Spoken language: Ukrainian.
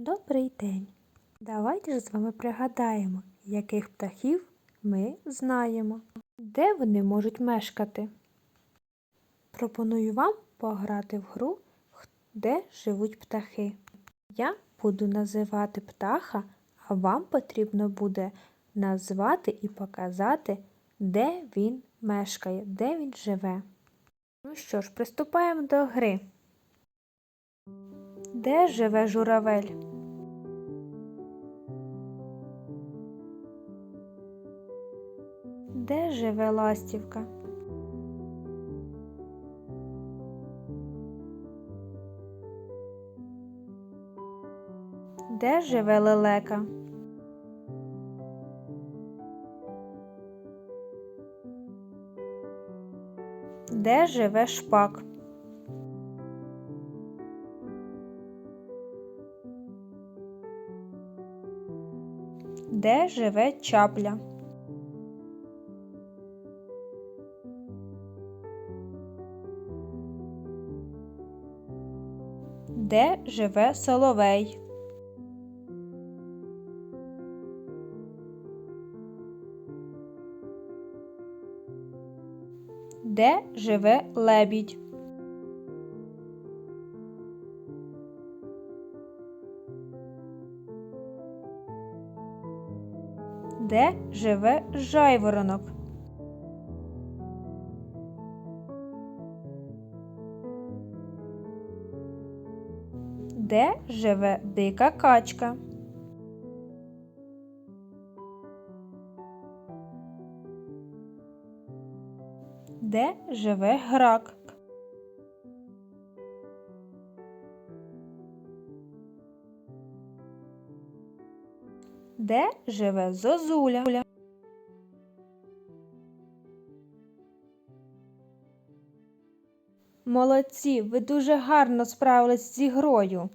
Добрий день! Давайте ж з вами пригадаємо, яких птахів ми знаємо, де вони можуть мешкати. Пропоную вам пограти в гру, де живуть птахи. Я буду називати птаха, а вам потрібно буде назвати і показати, де він мешкає, де він живе. Ну що ж, приступаємо до гри. Де живе журавель? Де живе ластівка? Де живе лелека? Де живе шпак? Де живе чапля? Де живе соловей? Де живе лебідь? Де живе жайворонок? Де живе дика качка? Де живе грак? Де живе зозуля? Молодці, ви дуже гарно справились з ігрою.